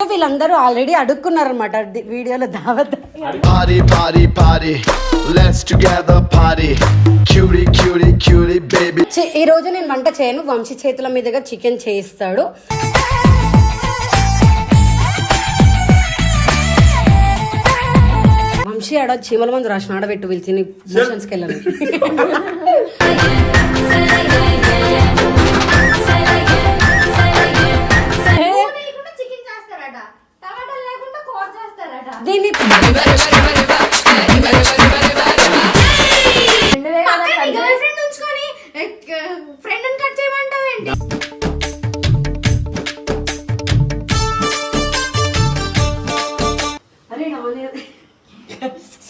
వీళ్ళందరూ ఆల్రెడీ అడుక్కున్నారు అనమాట వీడియోలో దావత్. చి- ఈ రోజు నేను వంట చేయను. వంశీ చేతుల మీదుగా చికెన్ చేయిస్తాడు. వంశీ ఆడ చీమల మందు రాసిన ఆడబెట్టు పిలిచి నీ మోషన్స్కి వెళ్ళను రాలేదు.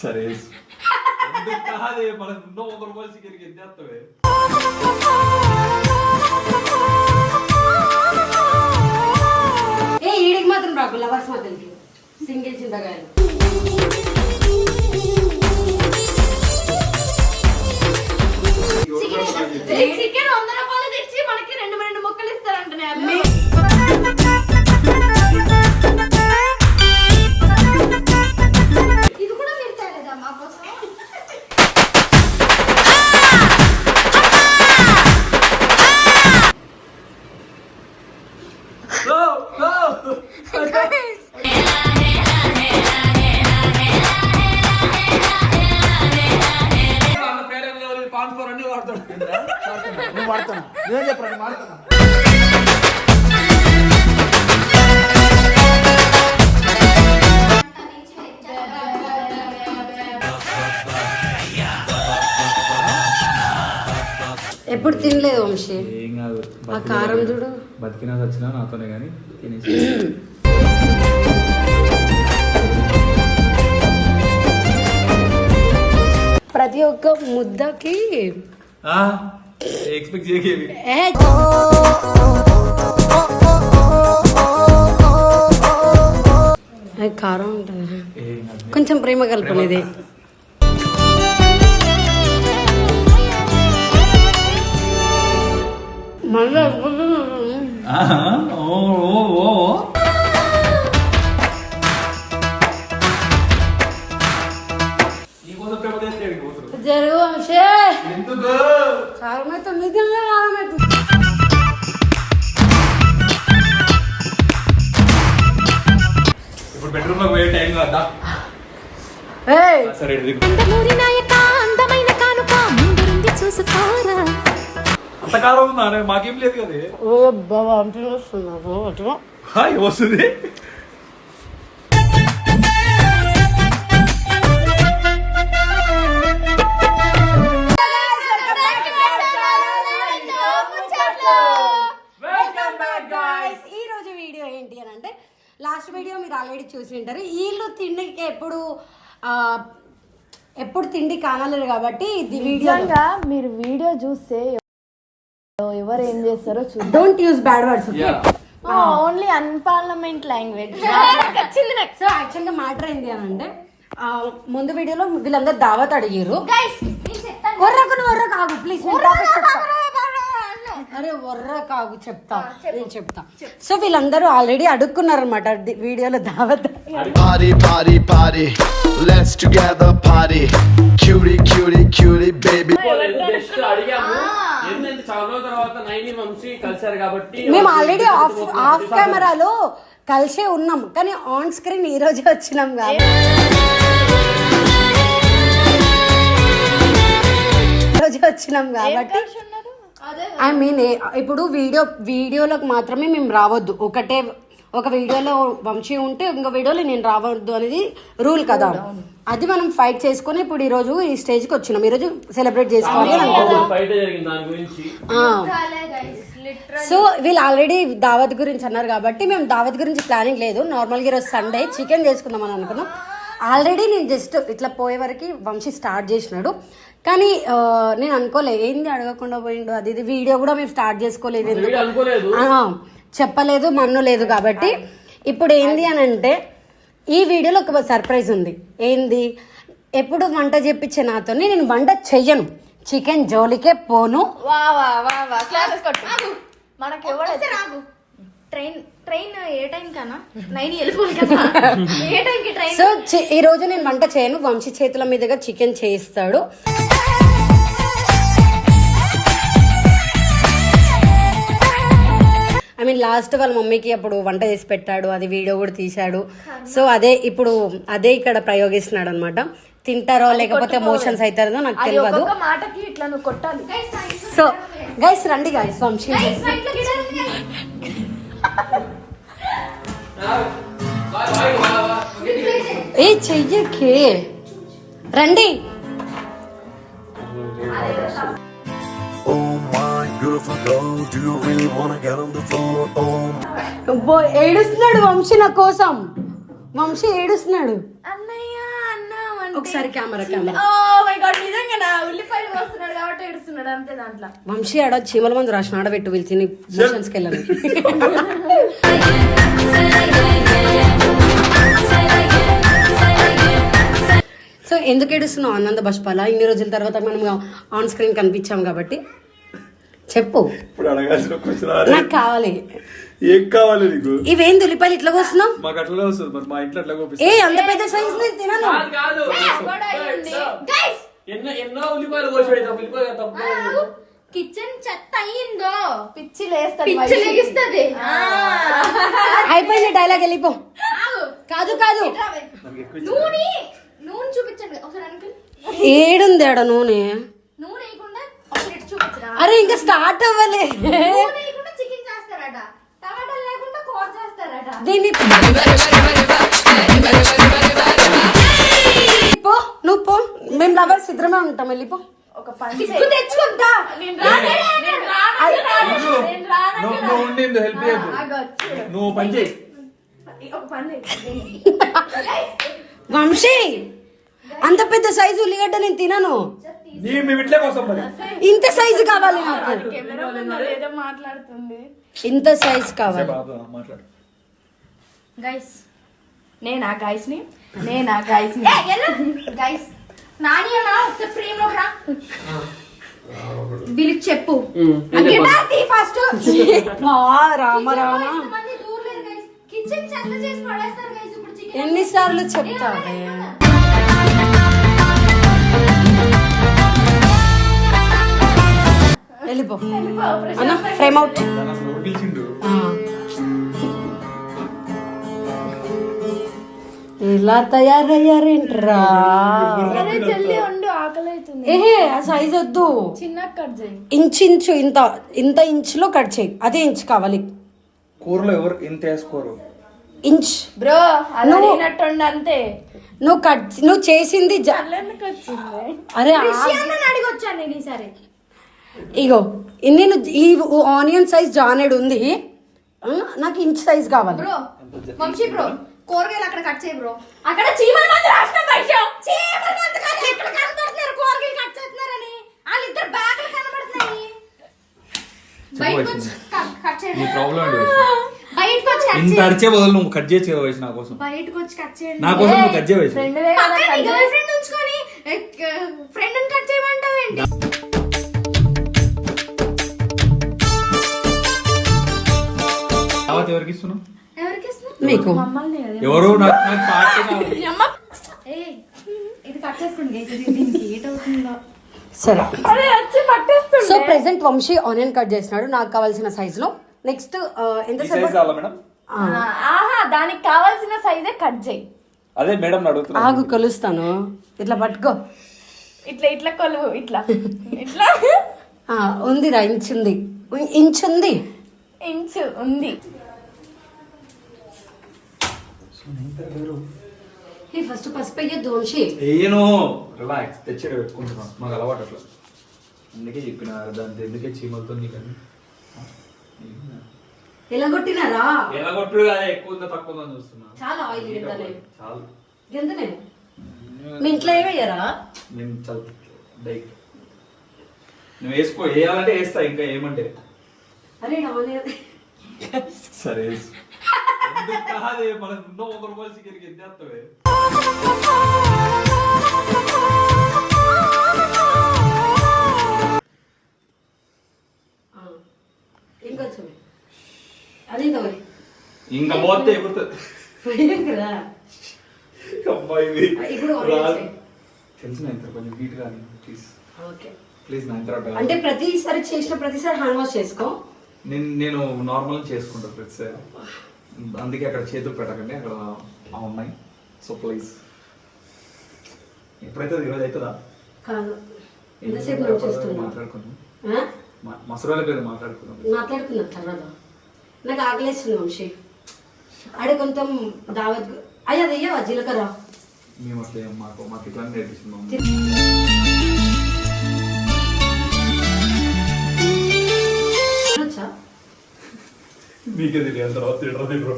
సరే. ఎందుకు కాదే మనకు ఉన్న వంద రూపాయలు చికెన్కి ఎంత చేస్తావే? ఏ ఈడికి మాత్రం రాకు లవర్స్ మధ్యకి సింగిల్ చింతకాయలు. చికెన్ వంద రూపాయలు తెచ్చి మనకి రెండు రెండు ముక్కలు ఇస్తారంట ఎప్పుడు తినలేదు వంశీ. ఏం కాదు. ఆ కారం చూడు. బతికినా వచ్చినా నాతోనే కానీ తినేసి ప్రతి ఒక్క ముద్దకి ఎక్స్పెక్ట్ చేయకేవి కారం ఉంటుంది. కొంచెం ప్రేమ కలుపునేది. ఓ ఓ ఓ? జరుగు వంశీ. ఎందుకు? కారం అయితే నిజంగా కారం అయితే ఇప్పుడు బెడ్రూమ్లో పోయే టైం కదా? ఏయ్. సరే అందమైన కానుక ముందుంది చూసుకోరా? అంత కారం ఉందా మాకేం లేదు కదా ఓ బాబా అంటే వస్తున్నారు అటు హాయ్ వస్తుంది. వెల్కమ్ బ్యాక్ గాయ్స్ ఈ రోజు వీడియో ఏంటి అని అంటే లాస్ట్ వీడియో మీరు ఆల్రెడీ చూసి ఉంటారు. వీళ్ళు తిండికి ఎప్పుడు ఎప్పుడు తిండి కానలేరు కాబట్టి ఇది వీడియో మీరు వీడియో చూస్తే ఎవరు ఏం చేస్తారో చూద్దాం. Don't use bad words only unparliament language so యాక్చువల్గా మ్యాటర్ ఏంటి అని అంటే ఆ, ముందు వీడియోలో వీళ్ళందరూ దావత్ అడిగారు. గైస్ నేను చెప్తాను. ఒర్రకు నువ్వు ఒర్ర కాగు ప్లీజ్ అరే ఒర్ర కాగు చెప్తా. నేను చెప్తా. సో వీళ్ళందరూ ఆల్రెడీ అడుక్కున్నారు అనమాట వీడియోలో దావత్. Party, party, party. Let's together party. Cutie, cutie, cutie, baby. Just అడిగాము ఏంటంటే చాలా రోజుల తర్వాత నైని వంశీ కలిశారు కాబట్టి మేము ఆల్రెడీ ఆఫ్ ఆఫ్ కెమెరాలో కలిసే ఉన్నాం. కానీ ఆన్ స్క్రీన్ ఈ రోజే వచ్చినాం రోజే వచ్చినాం కాబట్టి. ఐ మీన్ ఇప్పుడు వీడియో వీడియోలకు మాత్రమే మేము రావద్దు. ఒకటే ఒక వీడియోలో వంశీ ఉంటే ఇంకో వీడియోలో నేను రావద్దు అనేది రూల్ కదా. అది మనం ఫైట్ చేసుకొని ఇప్పుడు ఈ రోజు ఈ స్టేజ్కి వచ్చినాం. ఈ రోజు సెలబ్రేట్ చేసుకోవాలి సో వీళ్ళు ఆల్రెడీ దావత్ గురించి అన్నారు కాబట్టి మేము దావత్ గురించి ప్లానింగ్ లేదు. నార్మల్గా ఈరోజు సండే చికెన్ చేసుకుందాం అని అనుకున్నాం. ఆల్రెడీ నేను జస్ట్ ఇట్లా పోయే వరకు వంశీ స్టార్ట్ చేసినాడు. కానీ నేను అనుకోలే ఏంది అడగకుండా పోయిండు? అది ఇది వీడియో కూడా మేము స్టార్ట్ చేసుకోలేదు చెప్పలేదు మన్ను లేదు కాబట్టి ఇప్పుడు ఏంది అని అంటే ఈ వీడియోలో ఒక సర్ప్రైజ్ ఉంది. ఏంది? ఎప్పుడు వంట చెప్పించే నాతో నేను వంట చెయ్యను. చికెన్ జోలికే పోను. మనకి ట్రైన్ ట్రైన్ ఏ టైం కన్నా? నైన్ వెళ్ళిపోవాలి కదా. ఏ టైంకి ట్రైన్? సో ఈ రోజు నేను వంట చేయను. వంశీ చేతుల మీదుగా చికెన్ చేయిస్తాడు. మీన్ లాస్ట్ వాళ్ళ మమ్మీకి అప్పుడు వంట చేసి పెట్టాడు అది వీడియో కూడా తీశాడు. సో అదే ఇప్పుడు అదే ఇక్కడ ప్రయోగిస్తున్నాడు అనమాట తింటారో లేకపోతే మోషన్స్ అవుతారో నాకు తెలియదు ఒక్కొక్క మాటకి ఇట్లా నువ్వు కొట్టాలి. సో గైస్ రండి గైస్ వంశీ. ఏ చెయ్యకే. రండి. Beautiful girl, do you really wanna get on the floor? Oh. ఏడుస్తున్నాడు వంశీ నా కోసం. వంశీ ఏడుస్తున్నాడు. అన్నయ్య అన్న ఒకసారి camera camera. Oh my god నిజంగా నా ఉల్లిపాయలు వస్తున్నాడు కాబట్టి ఏడుస్తున్నాడు అంతే దాంట్లో. వంశీ ఆడ చీమల మందు రాసిన ఆడబెట్టు వీళ్ళు తిని మోషన్స్కి వెళ్ళను సో ఎందుకు ఏడుస్తున్నావు ఆనంద బష్పాల ఇన్ని రోజుల తర్వాత మనం ఆన్ స్క్రీన్ కనిపించాం కాబట్టి. చెప్పు. ఇప్పుడు అడగాల్సిన క్వశ్చన్ నాకు కావాలి. ఏం కావాలి నీకు? ఇవేంది ఉల్లిపాయలు ఇట్లా కోస్తున్నావు? మాకు అట్లనే వస్తుంది మరి మా ఇంట్లో అట్లా ఏ అంత పెద్ద సైజ్ నేను తినను. కాదు కాదు. ఎన్నో ఎన్నో ఉల్లిపాయలు తప్పు కిచెన్ చెత్త అయ్యిందో? పిచ్చి లేస్తాడు పిచ్చి లెగిస్తుంది. అయిపోయింది డైలాగ్ వెళ్ళిపో కాదు కాదు. నూనె! నూనె చూపించండి. ఒకసారి ఏడుంది ఆడ నూనె. నూనె వేయకుండా ఒకసారి ఇటు చూపించరా అరే ఇంకా స్టార్ట్ అవ్వలే నూనె వేయకుండా చికెన్ చేస్తారట టమాటాలు లేకుండా కూర చేస్తారట దీన్ని పో నువ్వు పో మేము లవర్స్ ఇద్దరమే ఉంటాం వెళ్ళిపో ఒక పని తెచ్చుకుంటా నువ్వు వంశీ అంత పెద్ద సైజు ఉల్లిగడ్డ నేను తినను. నీ మీ ఇట్లే కోసం మరి. ఇంత సైజు కావాలి నాకు. కెమెరా ముందు ఏదో మాట్లాడుతుంది. ఇంత సైజ్ కావాలి. బాబు మాట్లాడు. గైస్ నేనా గాయస్ని? నేనా గాయస్ని? గైస్ నాని అన్న ఒకసారి ఫ్రేమ్లో రా. వీళ్ళకి చెప్పు. ఫస్ట్ రామ రామ. మంది దూరలేరు వెళ్ళిపో. అన్న ఫ్రేమ్ అవుట్ ఇలా తయారయ్యారేంట్రా? అరే జల్దీ ఉండు ఆకలి అవుతుంది ఏహే ఆ సైజ్ వద్దు. చిన్న కట్ చేయి. ఇంచ్ ఇంచు ఇంత ఇంత ఇంచులో కట్ చేయి. అదే ఇంచ్ కావాలి. కూరలో ఎవరు ఎంత వేసుకోరు? ఇంచ్. బ్రో అలా నువ్వు- అంతే. నువ్వు కట్ నువ్వు చేసింది జ- ఎందుకు వచ్చింది? అరే ఆ- విషయాన్ని అడిగి వచ్చాను నేను ఈసారి? ఇగో నేను ఈ ఆనియన్ సైజ్ జానెడ్ ఉంది. ఆ, నాకు ఇంచ్ సైజ్ కావాలి. బ్రో వంశీ బ్రో కూరగాయలు అక్కడ కట్ చేయి బ్రో. అక్కడ చీమల మంది రాసిన చీమల మంది కాదు ఎక్కడ కనబడుతున్నారు కూరగాయలు కట్ చేస్తున్నారని. వాళ్ళిద్దరు బ్యాగులు కనబడుతున్నాయి. బయటకు వచ్చి క- కట్ నీ చేయండి ప్రాబ్లం ఏంటి బయటకు వచ్చి కట్ ఇంత చేయండి. అరిచే బదులు నువ్వు కట్ చేసి వయసు నా కోసం. బయటకు వచ్చి కట్ చేయండి. నా కోసం నువ్వు కట్ చేయవచ్చు ఫ్రెండ్ పక్కన నీ గర్ల్ ఫ్రెండ్ ఉంచుకొని ఫ్రెండ్ కట్ చేయమంటావు ఏంటి తర్వాత ఎవరికి ఇస్తున్నావు? ఎవరికి ఇస్తున్నావు? మీకు. మమ్మల్ని అదే ఎవరు? నాకు నాకు పార్టీ కావాలి. ఏయ్, ఇది కట్ చేసుకోండి guys. ఇది దీనికి ఏట్ అవుతుందో? సరే. అరే వచ్చి పట్టేస్తుంది so present Vamshi onion cut చేసినాడు నాకు కావాల్సిన సైజ్లో నెక్స్ట్ ఎంత ఆహా దానికి కావాల్సిన సైజే కట్ చేయి. అదే మేడం అడుగుతున్నా. ఆగు కొలుస్తాను. ఇట్లా పట్టుకో. ఇట్లా ఇట్లా కొలువు ఇట్లా. ఇట్లా. ఆ, ఉందిరా ఇంచ్ ఉంది. ఇంచ్ ఉంది? ఇంచు ఉంది. ఫస్ట్ పసుపు వంశీ. ఏను రిలాక్స్ తెచ్చాడు పెట్టుకుంటున్నాను మాకు అలవాటు అట్లా. అందుకే చెప్పిన దాంతో ఎందుకే చీమలతో నీకని ఎలా కొట్టినారా ఎలా కొట్టుడు కదా ఎక్కువ ఉందా తక్కువ ఉందా చూస్తున్నా. చాలా ఆయిల్ తింటాలే చాలు. ఎంతనే మీ ఇంట్లో ఏమయ్యారా? నేను చాలా డైట్. నువ్వు వేసుకో వేయాలంటే వేస్తా ఇంకా ఏమంటే. అరే ఆనియన్ సరే. ఎందుకు కాదే మన ఉన్న వంద రూపాయలు చికెన్కి ఎంత అది పోయి. ఇంకా పోతే. అమ్మాయి. ఇప్పుడు రాదు. ఆనియన్స్ వేయి. తెలుసు నా ఇంత కొంచెం హీట్ కానీ ప్లీజ్ ఓకే. ప్లీజ్ నా ఇంత అంటే ప్రతిసారి చేసిన ప్రతిసారి హ్యాండ్ వాష్ చేసుకో? నేను నేను నార్మల్ చేసుకుంటాను ప్రతిసారి. అందుకే అక్కడ చేతులు పెట్టకండి అక్కడ ఆ ఉన్నాయి సో ప్లీజ్ ఎప్పుడైతే ఈరోజు అవుతుందా? కాదు. ఎంతసేపు మాట్లాడుకుందాం. మసరాల పేరు మాట్లాడుకుందాం. మాట్లాడుకుందాం తర్వాత. నాకు ఆకలేస్తుంది వంశీ. అడే కొంచెం దావత్ అయ్యా అది అయ్యా జీలకర్ర. మేము అట్లా మాకు మాకు ఇట్లా తర్వాత తిడరా తిడరా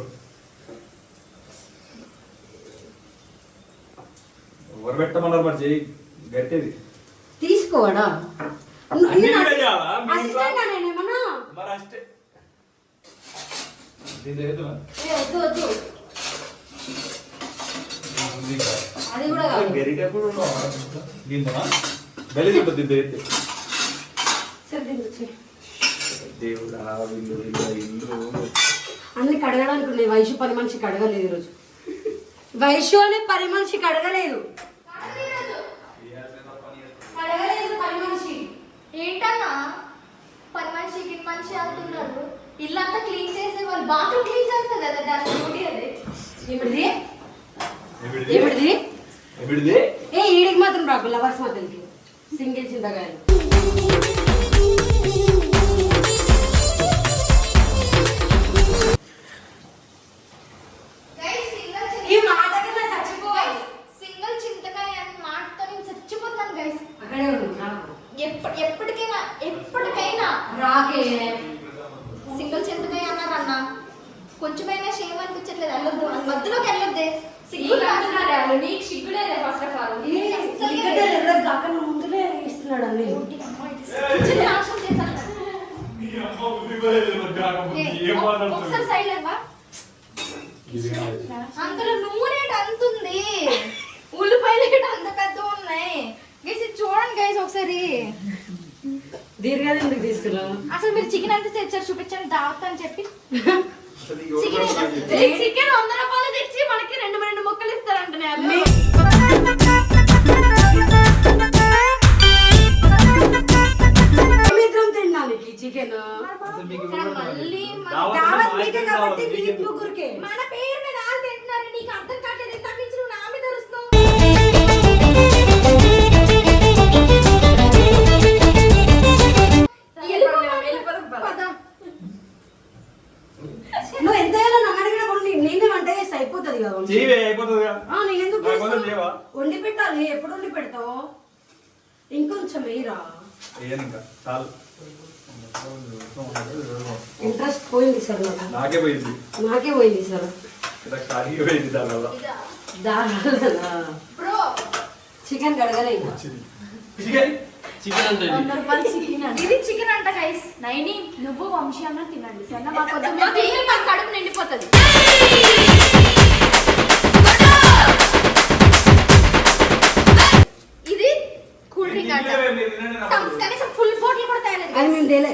ఎవరు పెట్టమన్నారు మరి చేయి గట్టేది. తీసుకోవాడా? అసిస్టెంట్ నేనేమన్నా మరి దేవుడా వీళ్ళు వీళ్ళ ఇల్లు అన్ని కడగడానికి ఉన్నాయి. వైశ్య పని మనిషికి అడగలేదు ఈరోజు. వైశ్య అనే పని మనిషికి అడగలేదు అడగలేదు పని మనిషి. ఏంటన్నా? పని మనిషి గిన్ మనిషి అంటున్నారు ఇల్లంతా క్లీన్ చేసే వాళ్ళు బాత్రూమ్ క్లీన్ చేస్తారు కదా దాని డ్యూటీ అదే. ఏమిటిది? ఏమిటిది? ఎవిడిది ఏ ఈడికి మాత్రం రాకు లవర్స్ మాత్రంకి. సింగిల్ చింతకాయలు. ఈ మాటకి నా చచ్చిపోవాలి సింగిల్ చింతకాయ అని మాటతో నేను చచ్చిపోతాను గైస్ అక్కడే ఉంది నాకు ఎప్ప ఎప్పటికైనా ఎప్పటికైనా రాకే సింగిల్ చింతకాయ అన్నారన్న కొంచెమైనా షేమ్ అనిపించట్లేదు వెళ్ళొద్దు మధ్యలోకి వెళ్ళొద్దే. సిగ్గు రాదు. నీకు. సిగ్గులే ఫస్ట్ ఆఫ్ ఆల్? ఏ, ఎందుకంటే ఎర్రగా కాకుండా ముందులే ఇస్తున్నాడు అన్ని కూర్చొని నాశనం చేశాను. ఏ, ఒకసారి సైడ్ అవ్వా అందులో నూనె అంతుంది. ఉల్లిపాయలు ఏట అంత పెద్ద ఉన్నాయి. గైస్ ఇది చూడండి గైస్ ఒకసారి. దీర్ఘాలు ఎందుకు తీసుకున్నావు? అసలు మీరు చికెన్ ఎంత తెచ్చారు చూపించండి దావత్ అని చెప్పి. చికెన్ వంద రూపాయలు తెచ్చి మనకి రెండు రెండు ముక్కలు ఇస్తారంట తినడానికి చికెన్. మళ్ళీ మన పేరు మీద వాళ్ళు తింటున్నారు నీకు అర్థం సార్ నాకు నాకే పోయింది. నాకే పోయింది సార్. పోయింది దానివల్ల. చికెన్ కడగలే చికెన్? చికెన్ అంటే ఇది. వంద రూపాయలు చికెన్ అంట. గైస్. నైని నువ్వు వంశీ అన్న తినండి. సరేనా? మాకు మా కడుపు నిండిపోతుంది. ఇది కూల్ డ్రింక్ అంట. కనీసం ఫుల్ బాటిల్ కూడా తేలేదు అది మేము తేలే.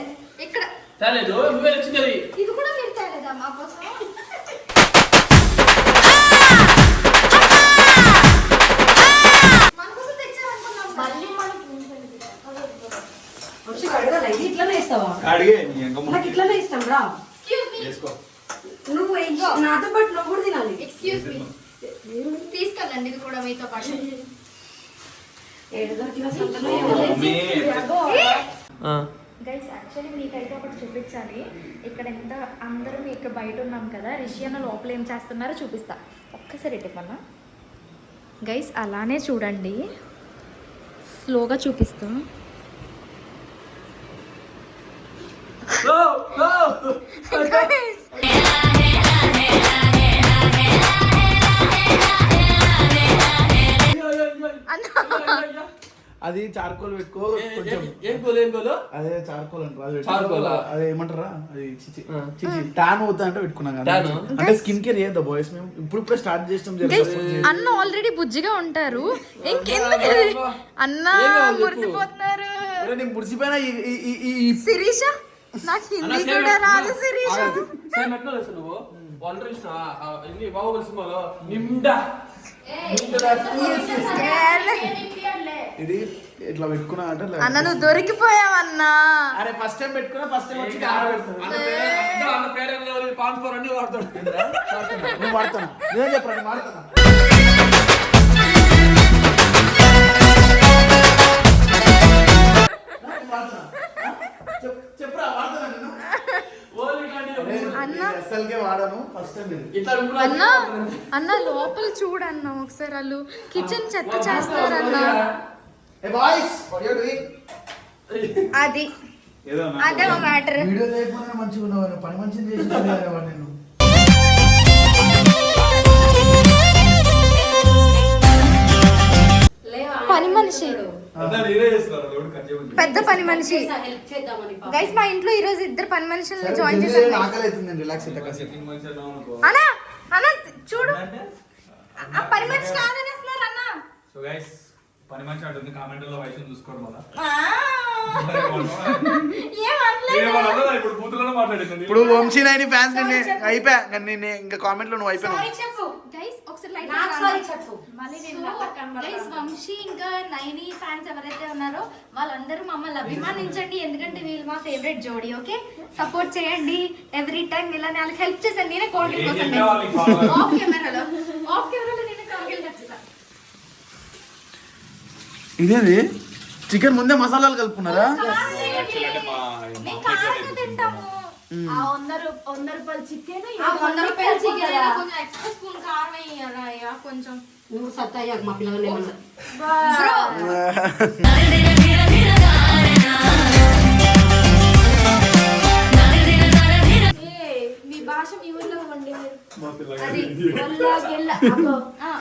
ఇది కూడా మీరు తేలేదా మా కోసం? మన కోసం తెచ్చామనుకున్నాం మళ్ళీ మనకి వచ్చి కడగలే ఇది ఇట్లనే ఇస్తావా? అడిగే నీ ఎంక నాకు ఇట్లనే ఇష్టం రా. నువ్వు నాతో పాటు నువ్వు కూడా తినాలి. ఎక్స్క్యూజ్ మీ తీసుకెళ్ళండి ఇది కూడా మీతో పాటు. ఏడు దొరికిన సంతలో మమ్మీ. గైస్ యాక్చువల్లీ మీకైతే ఒకటి చూపించాలి. ఇక్కడ ఎంత అందరం ఇక్కడ బయట ఉన్నాం కదా రిషి అన్న లోపల ఏం చేస్తున్నారో చూపిస్తా. ఒక్కసారి ఇటుకన్నా గైస్ అలానే చూడండి. స్లోగా చూపిస్తా. చార్కోల్ పెట్టుకో కొంచెం. ఏం గోలు ఏం గోలు? అదే చార్కోల్ అంటారు. చార్కోలా? అదే ఏమంటారా? అది చిచి టాన్ అవుతా అంటే పెట్టుకున్నాం కదా? అంటే స్కిన్ కేర్ చేయద్దా బాయ్స్ మేము ఇప్పుడు ఇప్పుడే స్టార్ట్ చేస్తాం అన్న ఆల్రెడీ బుజ్జిగా ఉంటారు. ఇంకెందుకు? అన్న. మురిసిపోతున్నారు. నేను మురిసిపోయినా శిరీష నాకు హిందీ కూడా రాదు శిరీష. నువ్వు బాహుబలి సినిమాలో. నిండా. ఇది ఇట్లా పెట్టుకున్నా అంటే అన్న నువ్వు దొరికిపోయావన్నా. అరే ఫస్ట్ టైం పెట్టుకున్నా ఫస్ట్ టైం వచ్చి పెడుతున్నా అన్న పేరు- పాన్ ఫోర్ అన్ని వాడతాడు. నేను వాడతాను. నేను చెప్పరా నేను అన్న అన్న లోపల చూడన్న ఒకసారి వాళ్ళు. కిచెన్ చెత్త చేస్తారన్న ఏ బాయ్స్ వాట్ యు డూయింగ్ అది. ఏదో అదే మ్యాటర్. వీడియో చేయకుండా మంచిగా ఉన్నావు పని మంచిగా చేసి నేను. పని మనిషి. పెద్ద పని మనిషి. హెల్ప్ చేద్దామని పాపం. గైస్ మా ఇంట్లో ఈ రోజు ఇద్దరు పని మనుషుల్ని జాయిన్ అన్నా అన్న చూడు. ఆ పని మనిషి కాదనేస్తున్నారు అన్న. సో గైస్ పని మంచి అంటుంది కామెంట్లో వయసు చూసుకోవడం వల్ల ఏం ఇప్పుడు మాట్లాడింది ఇప్పుడు వంశీ నైని ఫ్యాన్స్ నిన్ను అయిపోయా. ఇంకా నిన్ను ఇంకా కామెంట్లో నువ్వు అయిపోయావు. సారీ చెప్పు. గైస్ ఒకసారి లైట్ నాకు సారీ చెప్పు. మళ్ళీ నేను గైస్ వంశీ ఇంకా నైని ఫ్యాన్స్ ఎవరైతే ఉన్నారో వాళ్ళందరూ మమ్మల్ని అభిమానించండి. ఎందుకంటే వీళ్ళు మా ఫేవరెట్ జోడీ ఓకే సపోర్ట్ చేయండి. ఎవ్రీ టైం వీళ్ళని వాళ్ళకి హెల్ప్ చేశాను. నేనే కోడికి కోసం? ఆఫ్ కెమెరాలో ఆఫ్ కెమెరాలో నేనే కోడికి ఇదేంది? చికెన్ ముందే మసాలాలు కలుపుకున్నారా? వంద రూపాయల చికెన్ ఆ వంద రూపాయల చికెన్ కొంచెం ఎక్స్ట్రా స్పూన్ కారం వేయాలా అయ్యా కొంచెం? నువ్వు సత్తా అయ్యాక మా పిల్లలు భాష మీ ఊర్లో వండి అది ఒల్లా గిల్ల. అబ్బో,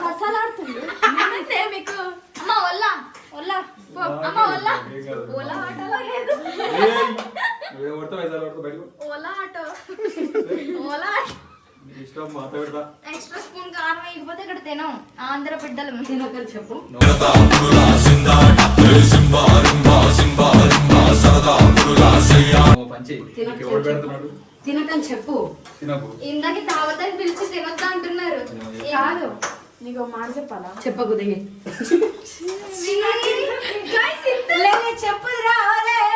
ససలాడుతుంది నేనంటే మీకు. అమ్మ ఒల్లా ఒల్లా పో, అమ్మ ఒల్లా ఓలా ఆటోలో లేదు. నువ్వే కొడతావు ఐదు కొడతావు బయటకు ఓలా ఆటో. ఓలా ఆటో. నీ ఇష్టం మాత పెడతా. ఎక్స్ట్రా స్పూన్ కారం వేయకపోతే ఇక్కడ తినం. ఆంధ్ర బిడ్డలు తినకని చెప్పు. చెప్పు. తినకని చెప్పు. ఇందాక దావతని పిలిచి తినొద్దా అంటున్నారు. కాదు. నీకు ఒక మాట చెప్పాలా? చెప్పకు దిగి. Guys,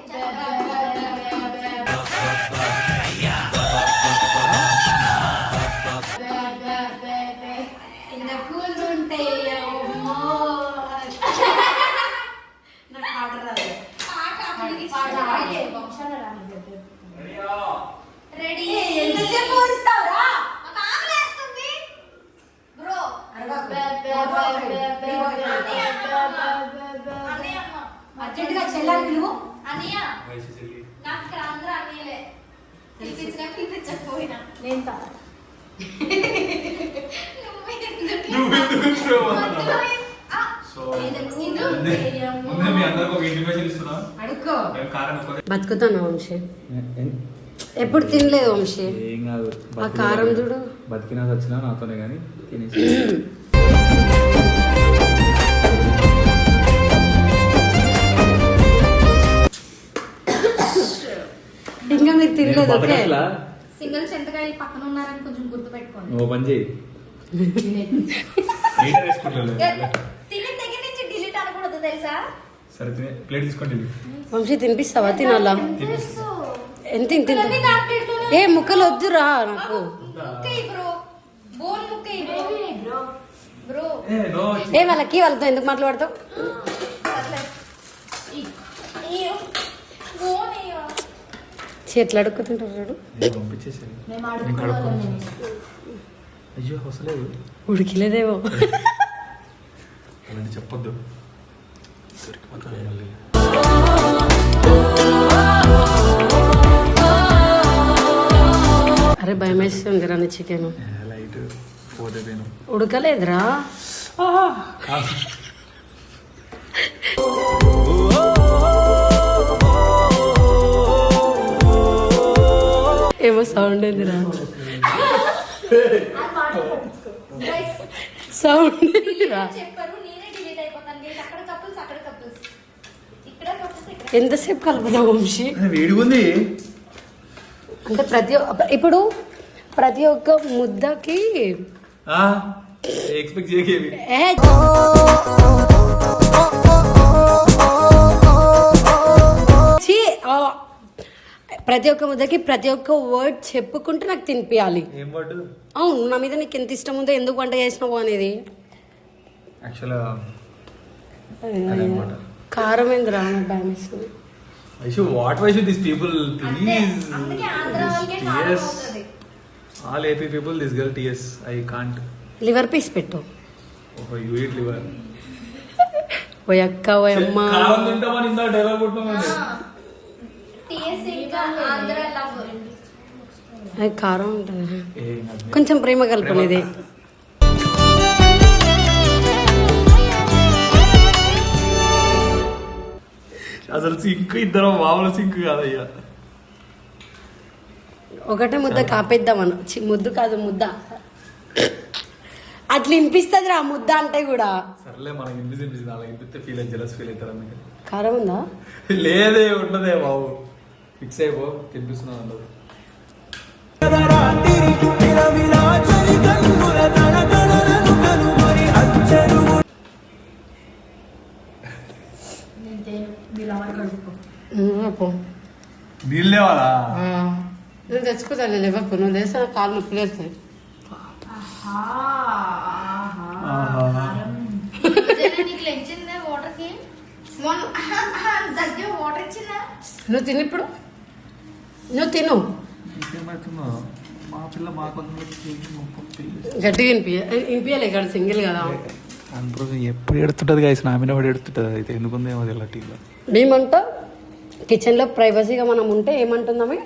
ఎప్పుడు తినలేదు వంశీ? ఏం కాదు. ఆ కారం చూడు. బతికినా వచ్చినా నాతోనే కానీ తినేసి. ఇంకా మీరు తినలేదు ఓకే? సింగిల్ చింతకాయలు పక్కన ఉన్నారని కొంచెం గుర్తు పెట్టుకోండి పని చేయి తెలుసా? సరే ప్లేట్ తీసుకోండి వంశీ తినిపిస్తావా? తినాలా? ఎంత ఇంత ఏ ముక్కలు వద్దురా నాకు. ఏ వాళ్ళకి వాళ్ళతో ఎందుకు మాట్లాడతావు? చేతులు అడుక్కుతుంటారు చూడు. ఉడికిలేదేమో. చెప్పొద్దు. అరే భయం వేస్తుంది రా చికెన్. ఉడకలేదురా. ఏమో సౌండ్ ఏందిరా. సౌండ్ ఎంతసేపు కలుపుదాం వంశీ? వేడిగా ఉంది అంటే ప్రతి ఇప్పుడు ప్రతి ఒక్క ముద్దకి ఎక్స్పెక్ట్ చేయకేవి ప్రతి ఒక్క ముద్దకి ప్రతి ఒక్క వర్డ్ చెప్పుకుంటూ నాకు తినిపించాలి అవును నా మీద నీకు ఎంత ఇష్టం ఉందో ఎందుకు వంట చేసినావు అనేది. కారం ఏంది రా Aishu what Vaishu this people please TS all AP people this girl TS I can't liver piece పెట్టు. ఓహో యూ ఇట్ లివర్ ఓ అక్క ఓ అమ్మ. కాలం తింటామని ఇంత డైలాగ్ కొట్టామని టీఎస్ ఇంకా ఆంధ్ర లవ్. అది కారం ఉంటుంది. కొంచెం ప్రేమ కలుపునేది. అసలు సింక్ ఇద్దరు మామూలు సింక్ కాదయ్యా. ఒకటే ముద్ద కాపేద్దామన్న చి, ముద్దు కాదు ముద్ద. అట్లా వినిపిస్తుంది రా ముద్ద అంటే కూడా. సర్లే మనకి ఇంపిసి ఇంపిసి అలా ఇంపిస్తే ఫీల్ అయ్యి జలస్ ఫీల్ అవుతారు అందుకే. కారం ఉందా? లేదే ఉండదే బాబు. ఫిక్స్ అయిపో తినిపిస్తున్నాను అందరూ నీళ్ళు లేవాలా నేను తెచ్చుకుంటాను లివర్ నువ్వు చేస్తే నాకు కాళ్ళు నొప్పి లేస్తాయి జన నీకు లెంచిందే వాటర్కి మొన్న దగ్గర వాటర్ ఇచ్చిందా నువ్వు తిని ఇప్పుడు నువ్వు తిను ఇంకేమవుతుందో మా పిల్ల మా కొంచెం గట్టిగా వినిపి వినిపించాలి ఇక్కడ సింగిల్ కదా అందరూ ఎప్పుడు ఎడుతుంటది గాయస్ నా మీద పడి ఎడుతుంటది అయితే ఎందుకుందేమో తెలియదు టీవీలో మేమంట కిచెన్లో ప్రైవసీగా మనం ఉంటే ఏమంటుందామే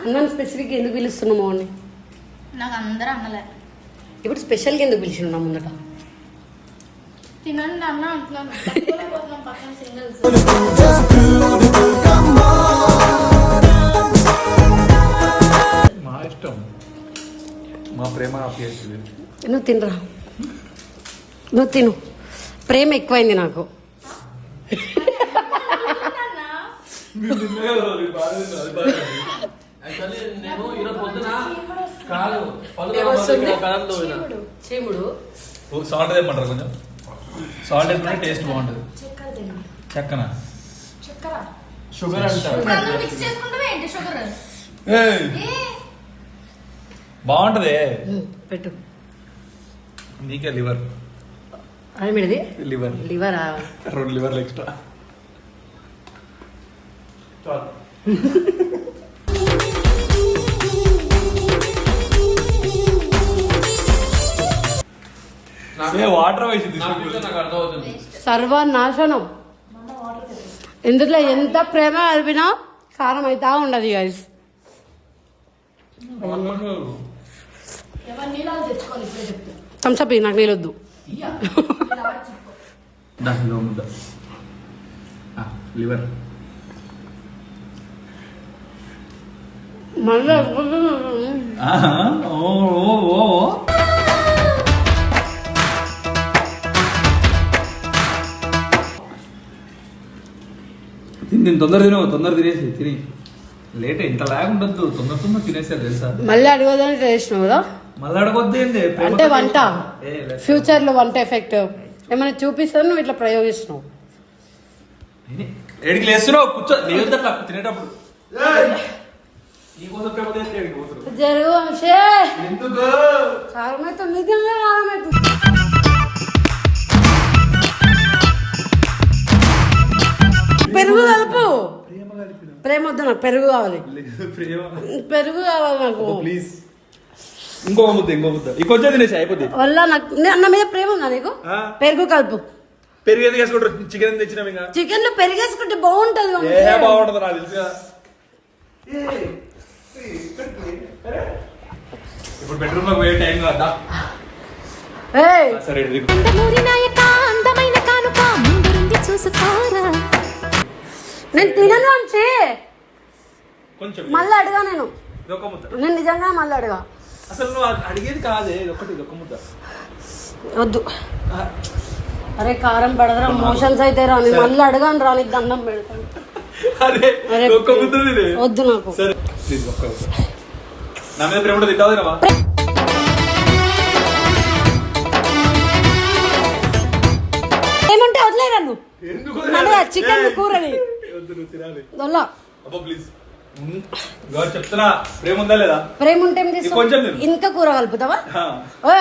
అన్నాను స్పెసిఫిక్ ఎందుకు పిలుస్తున్నాము అని? నాకు అందరూ అన్నలే. ఇప్పుడు స్పెషల్గా ఎందుకు పిలిచిన్నాం ముందట? తినండి అన్న అంటున్నాను. సింగిల్స్ మా ప్రేమ నువ్వు తినరా? నువ్వు తిను. ప్రేమ ఎక్కువైంది నాకు. సాల్ట్ తెమ్మంటారు కొంచెం? సాల్ట్ వేసుకుంటే టేస్ట్ బాగుంటుంది. చెక్కన షుగర్ అంటారు అందులో మిక్స్ చేసుకుంటావా ఏంటి షుగర్ బాగుంటది. పెట్టు. నీకే లివర్. అది మీది? లివర్. లివరా? రెండు లివర్లు ఎక్స్ట్రా. ఏ వాటర్ సర్వనాశనం. ఇందులో ఎంత ప్రేమ కలిపినా కారం అవుతా ఉండదు గైస్ థమ్స్అప్ నాకు నీళ్ళొద్దు లివర్. మళ్ళీ ఓ ఓ ఓ తిని తొందర తిను తొందర తినేసి తిని. లేట్ ఇంత లాగ్ ఉండద్దు. తొందర తొందర తినేసారు తెలుసా? మళ్ళీ అడగదని చేసినావు కదా? అంటే వంట. ఫ్యూచర్లో వంట ఎఫెక్ట్. ఏమైనా చూపిస్తాను నువ్వు ఇట్లా ప్రయోగిస్తున్నావు. లేస్తున్నావు? కూర్చో. లేదు అట్లా తినేటప్పుడు? జరుగు కారం నిజంగా కారం అవుతుంది పెరుగు కలుపు. ప్రేమ వద్దు నాకు పెరుగు కావాలి. పెరుగు కావాలి నాకు. ప్లీజ్. ఇంకో ముద్ద ఇంకో ముద్ద ఇంకొంచెం తినేసి అయిపోద్ది వల్ల నాకు నే- నా మీద ప్రేమ ఉందా నీకు? ఆ. పెరుగు కలుపు. పెరుగు ఎందుకు వేసుకుంటారు? చికెన్ తెచ్చినాం ఇంకా? చికెన్లో పెరిగేసుకుంటే బాగుంటది ఏ. బాగుంటుంది నాకు తెలుసుగా ఇప్పుడు బెడ్రూమ్లో పోయే టైం కదా? ఏయ్! సరే ఇది అందమూరి నాయక అందమైన కానుక ముందుంది రుచి చూసుకోరా నేను తినను కొంచెం. మళ్ళీ అడగా నేను. ముద్ద. నేను నిజంగా మళ్ళీ అడగా అసలు నువ్వు అడిగేది కాదే ఇదొకటి ఇదొక ముద్ద. వద్దు. అరే కారం పడదరా మోషన్స్ అయితే రాని మళ్ళీ అడగాను రాని దండం పెడతాను. అరే అరే, ఒక్క ముద్ద తినే. వద్దు నాకు. సరే ప్లీజ్ ఒక్క ముద్ద. నా మీద ప్రేమ ఉంటే తింటావు తినవా? ఏమంటే వదిలేరా నువ్వు? చికెన్ కూరని. వద్దు నువ్వు తినాలి. అబ్బా ప్లీజ్ చెప్తున్నా ప్రేమ ఉందా లేదా ప్రేమ ఉంటే? కొంచెం. ఇంకా కూర కలుపుతావా?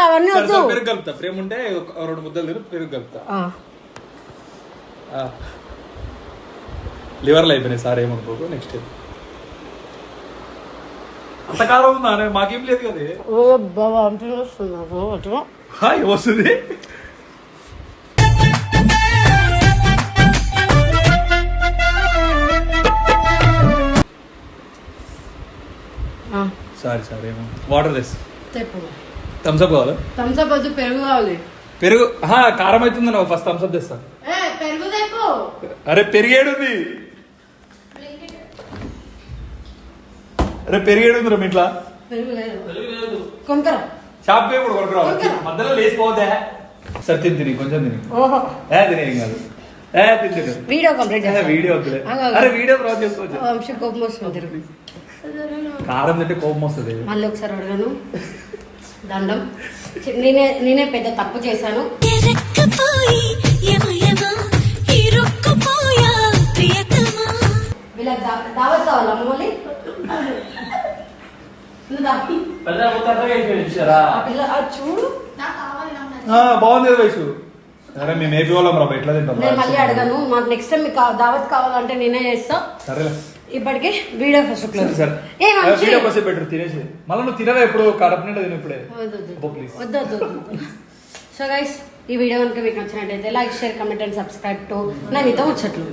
అవన్నీ వద్దు. పెరుగు కలుపుతా. ప్రేమ ఉంటే రెండు ముద్దలు తిను పెరుగు కలుపుతా. లివర్లు అయిపోయినాయి సార్ ఏమనుకోకు? నెక్స్ట్. అంత కాలం ఉందా? మాకేం లేదు కదా. ఓ బాబా అంటే. హాయ్ వస్తుంది. సారీ సారీ ఏమో. వాటర్ థమ్స్ అప్ కావాలా? థమ్స్ అప్ వద్దు పెరుగు కావాలి. పెరుగు ఆహా, కారం అవుతుంది నువ్వు ఫస్ట్ థమ్స్ అప్ తెస్తా. ఏ పెరుగు తెప్పు. అరే పెరిగేడుంది. అరే పెరిగేడుంది రా మీ ఇంట్లో. పెరుగు లేదు. కొంకర. షాప్ పోయి కూడా కొనుక్కురావాలి. మధ్యలో లేచిపోతే. సరే తిని తిని కొంచెం తిని. ఓహో. ఏ తిని ఏం కాదు. ఏ తిని తిని. Video complete video. అరే వీడియో క్రాస్ చేసుకోవచ్చు. వంశీ కోపం వస్తుంది. కారం తింటే కోపం వస్తుంది. మళ్ళీ ఒకసారి అడగాను. దండం. నేనే నేనే పెద్ద తప్పు చేశాను. వీళ్ళకి దావత్ కావాలా మమ్మల్ని? చూడు. బాగుంది కదా వయసు అరే మేము ఏపీ వాళ్ళం రా ఎట్లా తింటాం నేను మళ్ళీ అడగను. మాకు నెక్స్ట్ టైం మీకు దావత్ కావాలంటే నేనే చేస్తా. సరేలే. ఇప్పటికి వీడియో ఫస్ట్ క్లోజ్. సరే. ఏ వీడియో కోసం బెటర్ తినేసి. మళ్ళీ నువ్వు తినవా ఎప్పుడు కడప నిండా తిను ఇప్పుడే. వద్దు, సో గైస్ ఈ వీడియో కనుక మీకు నచ్చినట్టయితే like share comment and subscribe to నా నీతో ముచ్చట్లు.